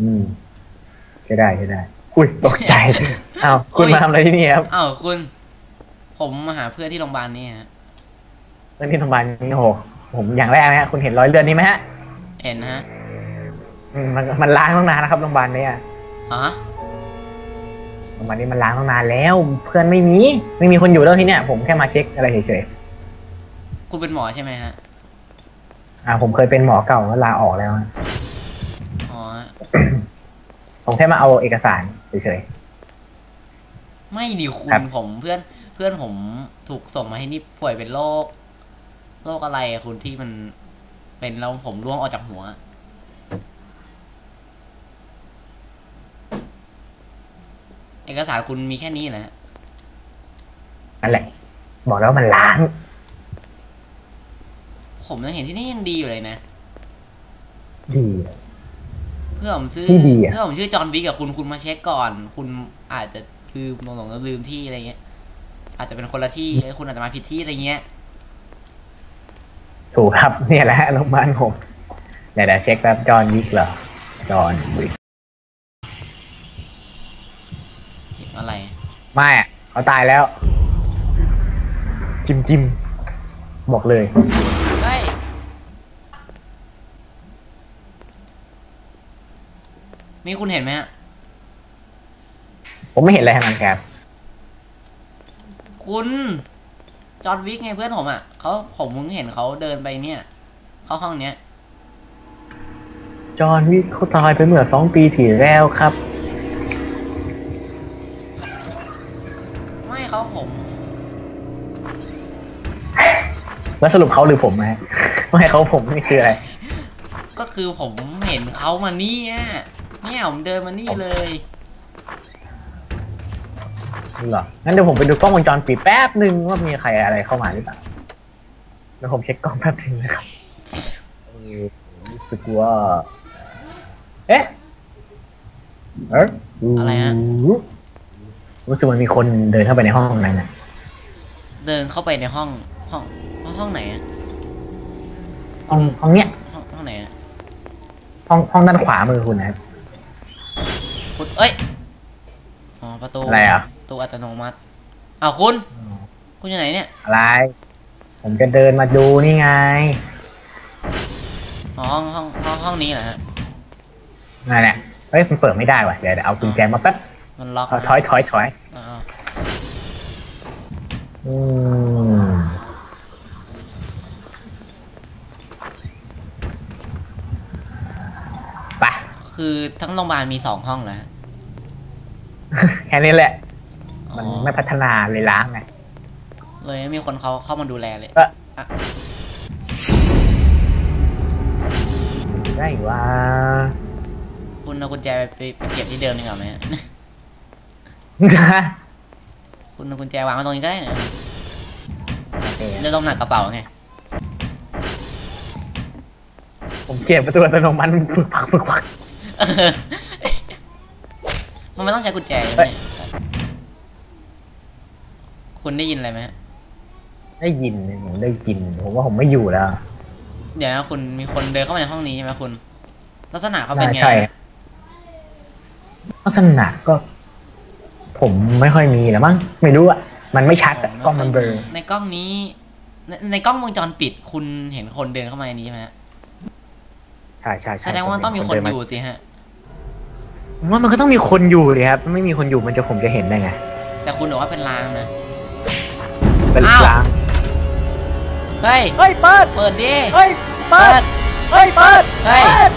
อืมใช่ได้ใช่ได้อุ้ยตกใจอ้าวคุณโอ้ยมาทำอะไรที่นี่ครับอ้าวคุณ ผมมาหาเพื่อนที่โรงพยาบาลนี่ฮะเรื่องที่โรงพยาบาลนี่โอ้โหผมอย่างแรกนะฮะคุณเห็นรอยเลือดนี้ไหมฮะเห็นนะฮะอืมมันมันล้างตั้งนานนะครับโรงพยาบาลเนี่ยฮะโรงพยาบาลนี้มันล้างตั้งนานแล้ว เพื่อนไม่มีไม่มีคนอยู่แล้วที่เนี่ย ผมแค่มาเช็คอะไรเฉยคุณเป็นหมอใช่ไหมฮะๆอ่าผมเคยเป็นหมอเก่าแล้วลาออกแล้วฮะอ๋อ ผมแค่มาเอาเอกสารเฉยไม่ดิคุครัณบ ผมเพื่อนเพื่อนผมถูกส่งมาให้นี่ป่วยเป็นโรคโรคอะไรอะคุณที่มันเป็นแล้วผมร่วงออกจากหัว เอกสารคุณมีแค่นี้นะฮะๆนั่นแหละ บอกแล้ววามันล้าง ผมยังเห็นที่นี่ยังดีอยู่เลยนะ ดีเพื่อผมซื้อที่ดีอะเพื่อผมชื่อจอห์นวิกกับคุณคุณมาเช็คก่อน คุณอาจจะลืมหลงๆลืมที่อะไรเงี้ย อาจจะเป็นคนละที่คุณอาจจะมาผิดที่อะไรเงี้ยถูกครับเนี่ยแหละโรงพยาบาลผมเดี๋ยวเดี๋ยวเช็คแป๊บจอห์นวิกเหรอจอห์นวิกเสียงอะไร ไม่อะเขาตายแล้ว จิมจิมบอกเลย เฮ้ยมีคุณเห็นไหมฮะผมไม่เห็นอะไรทั้งนั้นครับ คุณจอห์นวิกไงเพื่อนผมอะเขาผมมึงเห็นเขาเดินไปเนี่ย เข้าห้องเนี้ยจอห์นวิกเขาตายไปเมื่อสองปีที่แล้วครับ ไม่เขาผม แล้วสรุปเขาหรือผมนะฮะไม่เขาผมนี่คืออะไร ก็คือผมเห็นเขามาเนี่ย เนี่ยผมเดินมานี่เลยเหรอ งั้นเดี๋ยวผมไปดูกล้องวงจรปิดแป๊บหนึ่งว่ามีใครอะไรเข้ามาหรือเปล่าเดี๋ยวผมเช็คกล้องแป๊บหนึงนะครับเออรู้สึกว่า เอ๊ะ เอ๊ะอะไรฮะ รู้สึกมันมีคนเดินเข้าไปในห้องนั้นนะเดินเข้าไปในห้องห้องห้องห้องไหนอะห้องห้องเนี้ยห้องห้องไหนอะห้องห้องด้านขวามือคุณนะครับคุณ เอ้ย อ๋อประตูอะไรอะ ประตูอัตโนมัติอ้าวคุณ คุณอยู่ไหนเนี่ย อะไร ผมจะเดินมาดูนี่ไง อ๋อห้องห้องห้องห้องนี้เหรอฮะนั่นแหละเฮ้ยมันเปิดไม่ได้ว่ะเดี๋ยวเดี๋ยวเอากุญแจมาแป๊บมันล็อกเอาถอยถอยถอยอ๋ออืมไปคือทั้งโรงพยาบาลมีสองห้องเหรอฮะ แค่นี้แหละอ๋อมันไม่พัฒนาเลยล้างไงเลยไม่มีคนเขาเข้ามาดูแลเลยเอออะได้ว่าคุณเอากุญแจไปไปไปเก็บที่เดิมดีกว่าไหมฮะคุณเอากุญแจวางไว้ตรงนี้ก็ได้นะโอเคเรื่องต้องหนักกระเป๋าไงผมเก็บประตูอัตโนมัติมันฝึกพักฝึกพักเออ มันไม่ต้องใช้กุญแจใช่ไหเฮ้มยคุณได้ยินอะไรไหมฮะได้ยินผมได้ยิน ผมว่าผมไม่อยู่แล้ว เดี๋ยวนะคุณมีคนเดินเข้ามาในห้องนี้ใช่ไหมคุณ ลักษณะเขาเป็นไงใช่ลักษณะก็ ผมไม่ค่อยมีแล้วมั้ง ไม่รู้อะมันไม่ชัดอะกล้องมันเบลอ ในกล้องนี้ ในในกล้องวงจรปิดคุณเห็นคนเดินเข้ามาในนี้ใช่ไหมฮะใช่ใช่ใช่แสดงว่าต้องมีคนอยู่สิฮะ ผมว่ามันก็ต้องมีคนอยู่เลยครับ ไม่มีคนอยู่มันจะผมจะเห็นได้ไง แต่คุณบอกว่าเป็นลางนะ เป็นอ้าว ล้างเฮ้ย เฮ้ยเปิด เปิดดิ เฮ้ยเปิด เฮ้ยเปิด เฮ้ยเปิด